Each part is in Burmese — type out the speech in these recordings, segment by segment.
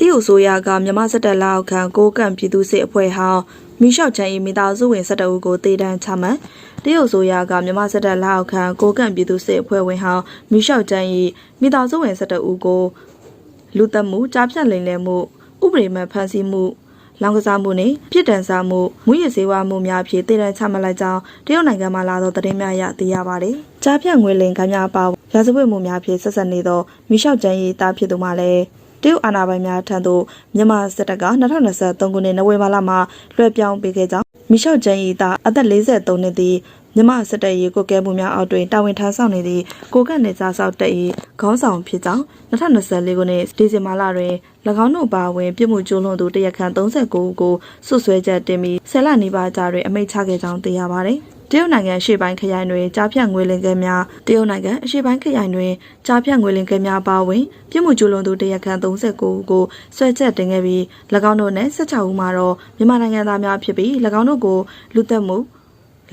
တရုတ်ဆိုရကမြမစက်တက်လက်အောက်ခံကိုကန့်ပြည်သူစစ်အဖွဲ့ဟောင်းမီရှော့ချန်၏မိသားစုဝင်17ဦးကိုတေတန်းချမှတ်တရုတ်ဆိုရကမြမစက်တက်လက်အောက်ခံကိုကန့်ပြည်သူစစ်အဖွဲ့ဝင်ဟောင်းမီရှော့ချန်၏မိသားစုဝင်17ဦးကိုလူသက်မှုကြားဖြတ်လိမ်လည်မှုဥပဒေမဲ့ဖမ်းဆီးမှုလောင်ကစားမှုနှင့်ပြစ်ဒဏ်စားမှုမူရစေဝါမှုများဖြင့်တည်တံ့ချမှတ်လိုက်ကြောင်းတရုတ်နိုင်ငံမှလာသောသတင်းများအရသိရပါသည်။ကြားဖြတ်ငွေလိမ်ကမ်းများပါရာဇဝတ်မှုများဖြင့်ဆက်ဆက်နေသောမီရှော့ချန်၏တားဖြစ်သူမှလည်းတ ရုတ်အာဏာပိုင်များထံသို့မြန်မာစစ်တပ်က2023ခုနှစ်နိုဝင်ဘာလမှာလွှဲပြောင်းပေးခဲ့ကြောင်းမီရှော့ချန်၏တာအသက်43နှစ်သည်မြန်မာစစ်တပ်၏ကိုကဲမှုများအောက်တွင်တာဝန်ထမ်းဆောင်နေသည့်ကိုကန့်နေစားဆောက်တပ်၏ခေါင်းဆောင်ဖြစ်ကြောင်း2024ခုနှစ်ဒီဇင်ဘာလတွင်၎င်းတို့ပါဝင်ပြစ်မှုကျူးလွန်သူတရက်ခန့်39ဦးကိုစွပ်စွဲချက်တင်ပြီးဆယ်လနေပါကြားတွင်အမိန့်ချခဲ့ကြောင်းသိရပါသည် တရုတ်နိုင်ငံအရှေ့ပိုင်းခရိုင်တွင်ကြားဖြတ်ငွေလင်ကဲများတရုတ်နိုင်ငံအရှေ့ပိုင်းခရိုင်တွင်ကြားဖြတ်ငွေလင်ကဲများပါဝင်ပြစ်မှုကျူးလွန်သူတရက်ခန့်39ဦးကိုဆွဲချက်တင်ခဲ့ပြီး၎င်းတို့နှင့်16ဦးမှာတော့မြန်မာနိုင်ငံသားများဖြစ်ပြီး၎င်းတို့ကိုလူသက်မှု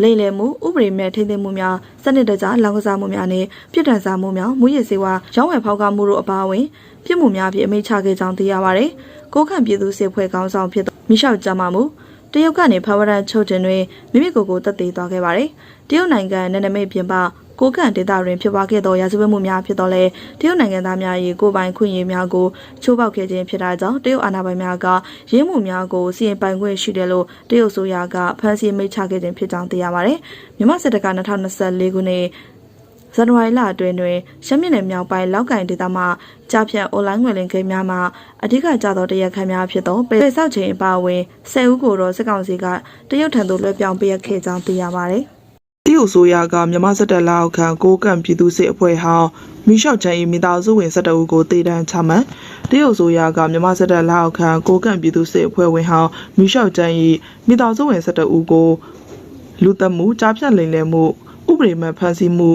လိမ်လည်မှုဥပဒေမဲ့ထိန်းသိမ်းမှုများစနစ်တကျလောင်ကစားမှုများနှင့်ပြည်ထန်စားမှုများမူရည်စေဝါရောင်းဝယ်ဖောက်ကားမှုတို့အပါအဝင်ပြစ်မှုများဖြင့်အမိန့်ချခဲ့ကြောင်းသိရပါသည်။ကိုခန့်ပြည်သူစစ်ဖွဲ့ကောင်းဆောင်ဖြစ်သောမိရှောက်ကြမှာမူ တရုတ်ကနေဖဝရန်ချုပ်တင်တွင်မိမိကိုယ်ကိုတက်သေးသွားခဲ့ပါတယ်။တရုတ်နိုင်ငံနယ်နိမိတ်ပြင်ပကိုကန့်ဒေသတွင်ဖြစ်ပွားခဲ့သောရာဇဝတ်မှုများဖြစ်တော့လဲတရုတ်နိုင်ငံသားများ၏ကိုယ်ပိုင်ခွင့်ရေးများကိုချိုးဖောက်ခဲ့ခြင်းဖြစ်တာကြောင့်တရုတ်အာဏာပိုင်များကရင်းမှုများကိုစီရင်ပိုင်ခွင့်ရှိတယ်လို့တရုတ်ဆိုရကဖမ်းဆီးမိတ်ချခဲ့ခြင်းဖြစ်ကြောင်းသိရပါတယ်။မြန်မာစစ်တပ်က2024ခုနှစ် ဇန်နဝါရီလအတွင်းတွင်ရှမ်းပြည်နယ်မြောက်ပိုင်းလောက်ကင်ဒေသမှကြားဖြတ်အွန်လိုင်းငွေလင်ကိန်းများမှာအဓိကကျသောတရားခံများဖြစ်သောပေဆောက်ချိန်အပါအဝင်၁၀ဦးကိုတော့စစ်ကောင်စီကတရုတ်ထံသို့လွှဲပြောင်းပေးအပ်ခဲ့ကြောင်းသိရပါတယ်။တရုတ်ဆိုရကမြမစက်တက်လက်အောက်ခံကိုကန့်ပြည်သူစစ်အဖွဲ့ဟောင်းမီရှော့ချန်၏မိသားစုဝင်17ဦးကိုတေတန်းချမှတ်တရုတ်ဆိုရကမြမစက်တက်လက်အောက်ခံကိုကန့်ပြည်သူစစ်အဖွဲ့ဝင်ဟောင်းမီရှော့ချန်၏မိသားစုဝင်17ဦးကိုလူသက်မှုကြားဖြတ်လိမ်လည်မှုဥပဒေမဲ့ဖမ်းဆီးမှု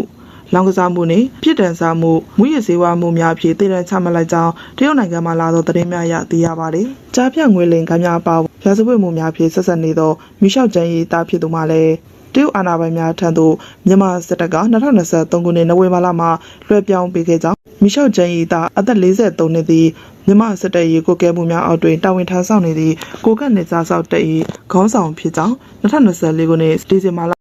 လောင်ကစားမှုနှင့်ပြစ်ဒဏ်စားမှုမူရည်စေဝါမှုများဖြင့်တည်တံ့ချမှတ်လိုက်ကြောင်းတရုတ်နိုင်ငံမှလာသောသတင်းများအရသိရပါသည်။ကြားဖြတ်ငွေလိမ်ကမ်းများပါရာဇဝတ်မှုများဖြင့်ဆက်ဆက်နေသောမီရှော့ချန်၏တားဖြစ်သူမှလည်းတရုတ်အာဏာပိုင်များထံသို့မြန်မာစစ်တပ်က2023ခုနှစ်နိုဝင်ဘာလမှာလွှဲပြောင်းပေးခဲ့ကြောင်းမီရှော့ဂျန်ရီတာအသက်43နှစ်သည်မြန်မာစစ်တပ်၏ကိုကဲမှုများအောက်တွင်တာဝန်ထမ်းဆောင်နေသည့်ကိုကတ်နေစားဆောက်တပ်၏ခေါင်းဆောင်ဖြစ်ကြောင်း2024ခုနှစ်ဒီဇင်ဘာလ